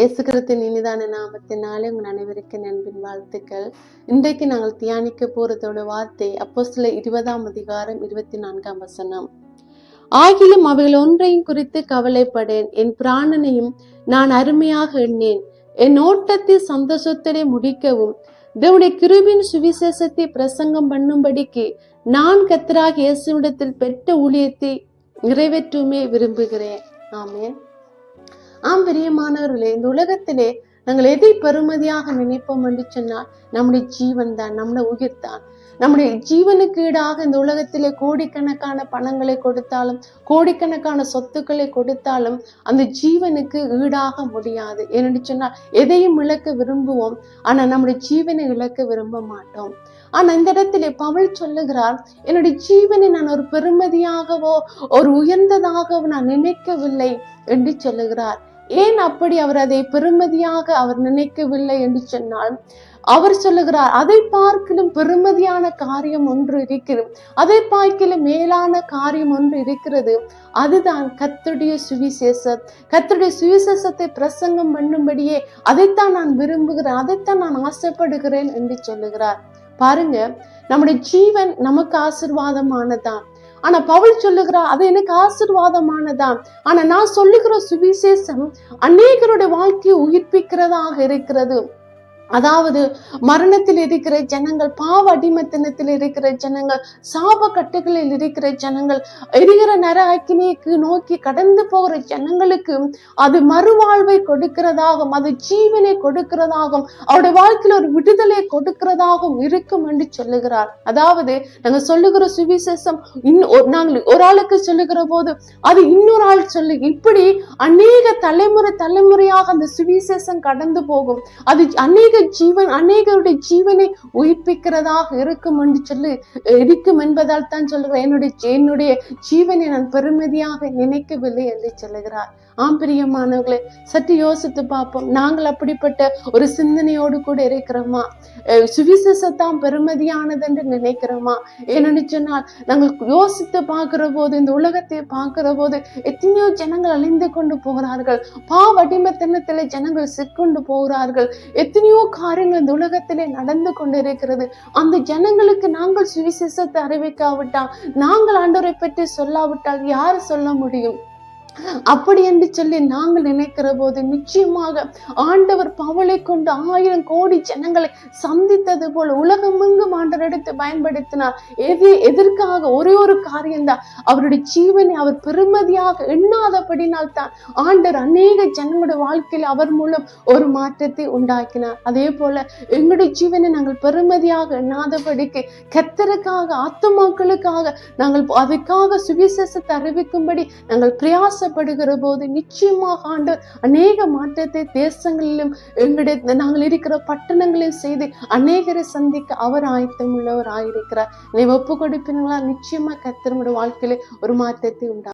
இயேசுகிறத்தின் இனிதான நாமத்தினாலே உங்கள் அனைவருக்கும் நண்பின் வாழ்த்துக்கள். இன்றைக்கு நாங்கள் தியானிக்க போறதோட வார்த்தை அப்போஸ்தலர் இருபதாம் அதிகாரம் இருபத்தி நான்காம் வசனம். ஆகிலும் அவைகள் ஒன்றையும் குறித்து கவலைப்படேன். என் பிராணனையும் நான் அருமையாக எண்ணேன் என் ஓட்டத்தை சந்தோஷத்திலே முடிக்கவும் தேவனுடைய கிருபின் சுவிசேஷத்தை பிரசங்கம் பண்ணும்படிக்கு நான் கத்தராக இயேசுவிடத்தில் பெற்ற ஊழியத்தை நிறைவேற்றுமே விரும்புகிறேன். ஆமேன். ஆம் பிரியமானவர்களே இந்த உலகத்திலே நாங்கள் எதை பெருமதியாக நினைப்போம் என்று சொன்னால் நம்முடைய ஜீவன் தான் நம்முடைய உயிர் தான். நம்முடைய ஜீவனுக்கு ஈடாக இந்த உலகத்திலே கோடிக்கணக்கான பணங்களை கொடுத்தாலும் கோடிக்கணக்கான சொத்துக்களை கொடுத்தாலும் அந்த ஜீவனுக்கு ஈடாக முடியாது. ஏனென்று சொன்னால் எதையும் இழக்க விரும்புவோம் ஆனால் நம்முடைய ஜீவனை இழக்க விரும்ப மாட்டோம். ஆனா இந்த இடத்திலே பவுல் சொல்லுகிறார் என்னுடைய ஜீவனை நான் ஒரு பெருமதியாகவோ ஒரு உயர்ந்ததாகவோ நான் நினைக்கவில்லை என்று சொல்லுகிறார். ஏன் அப்படி அவர் அதை பெருமதியாக அவர் நினைக்கவில்லை என்று சொன்னால் அவர் சொல்லுகிறார் அதை பார்க்கலும் பெருமதியான காரியம் ஒன்று இருக்கிறது. அதை பார்க்கலும் மேலான காரியம் ஒன்று இருக்கிறது. அதுதான் கத்துடைய சுவிசேஷம். கத்துடைய சுவிசேஷத்தை பிரசங்கம் பண்ணும்படியே அதைத்தான் நான் விரும்புகிறேன் அதைத்தான் நான் ஆசைப்படுகிறேன் என்று சொல்லுகிறார். பாருங்க நம்முடைய ஜீவன் நமக்கு ஆசிர்வாதமானதான் ஆனா பவுல் சொல்லுகிறா அது எனக்கு ஆசிர்வாதமானதான் ஆனா நான் சொல்லுகிற சுவிசேஷம் அநேகருடைய வாழ்க்கையை உயிர்ப்பிக்கிறதாக இருக்கிறது. அதாவது மரணத்தில் இருக்கிற ஜனங்கள் பாவ அடிமத்தனத்தில் இருக்கிற ஜனங்கள் சாப கட்டுகளில் இருக்கிற ஜனங்கள் எரிகிற நர அக்கினிக்கு நோக்கி கடந்து போகிற ஜனங்களுக்கு அது மறுவாழ்வை கொடுக்கிறதாகும் அது ஜீவனை கொடுக்கிறதாகும் அவருடைய வாழ்க்கையில் ஒரு விடுதலை கொடுக்கிறதாகவும் இருக்கும் என்று சொல்லுகிறார். அதாவது நாங்கள் சொல்லுகிற சுவிசேஷம் இன்னும் நாங்கள் ஒரு ஆளுக்கு சொல்லுகிற போது அது இன்னொரு ஆள் சொல்லு இப்படி அநேக தலைமுறை தலைமுறையாக அந்த சுவிசேஷம் கடந்து போகும். அது அநேக ஜீவன் அநேகருடைய ஜீவனை உயிர்ப்பிக்கிறதாக இருக்கும் என்று சொல்லி இருக்கும் என்பதால் தான் சொல்லுகிறேன். என்னுடைய என்னுடைய ஜீவனை நான் பெருமதியாக நினைக்கவில்லை என்று சொல்லுகிறார். ஆம் பிரியமானவர்களே சற்று யோசித்து பார்ப்போம். நாங்கள் அப்படிப்பட்ட ஒரு சிந்தனையோடு கூட இருக்கிறோமா? சுவிசேஷத்தான் பெருமதியானது என்று நினைக்கிறோமா? ஏன்னு சொன்னால் நாங்கள் யோசித்து பார்க்கிற போது இந்த உலகத்தை பார்க்கிற போது எத்தனையோ ஜனங்கள் அழிந்து கொண்டு போகிறார்கள். பாவடிமத்தனத்திலே ஜனங்கள் சிக்கொண்டு போகிறார்கள். எத்தனையோ காரியங்கள் இந்த உலகத்திலே நடந்து கொண்டிருக்கிறது. அந்த ஜனங்களுக்கு நாங்கள் சுவிசேஷத்தை அறிவிக்காவிட்டால் நாங்கள் ஆண்டோரை பற்றி சொல்லாவிட்டால் யார் சொல்ல முடியும்? அப்படி என்று சொல்லி நாங்கள் நினைக்கிற போது நிச்சயமாக ஆண்டவர் பவளை கொண்டு ஆயிரம் கோடி ஜனங்களை சந்தித்தது போல உலகமெங்கும் ஆண்டவர் எடுத்து பயன்படுத்தினார். எது எதற்காக? ஒரே ஒரு காரியம்தான் அவருடைய ஜீவனை அவர் பெருமதியாக எண்ணாதபடினால் தான் ஆண்டவர் அநேக ஜனங்களுடைய வாழ்க்கையில் அவர் மூலம் ஒரு மாற்றத்தை உண்டாக்கினார். அதே போல எங்களுடைய ஜீவனை நாங்கள் பெருமதியாக எண்ணாதபடிக்கு கத்தருக்காக ஆத்துமாக்களுக்காக நாங்கள் அதுக்காக சுவிசேஷத்தை அறிவிக்கும்படி நாங்கள் பிரயாசப்படுகிற போது நிச்சயமாக ஆண்டவர் அநேக மாற்றத்தை தேசங்களிலும் எங்களுடைய நாங்கள் இருக்கிற பட்டணங்களிலும் செய்து அநேகரை சந்திக்க அவர் ஆயத்தம் உள்ளவர் ஆயிருக்கிறார் நீ ஒப்பு கொடுப்பீங்களா நிச்சயமா கத்திரமுடைய வாழ்க்கையில ஒரு மாற்றத்தை உண்டா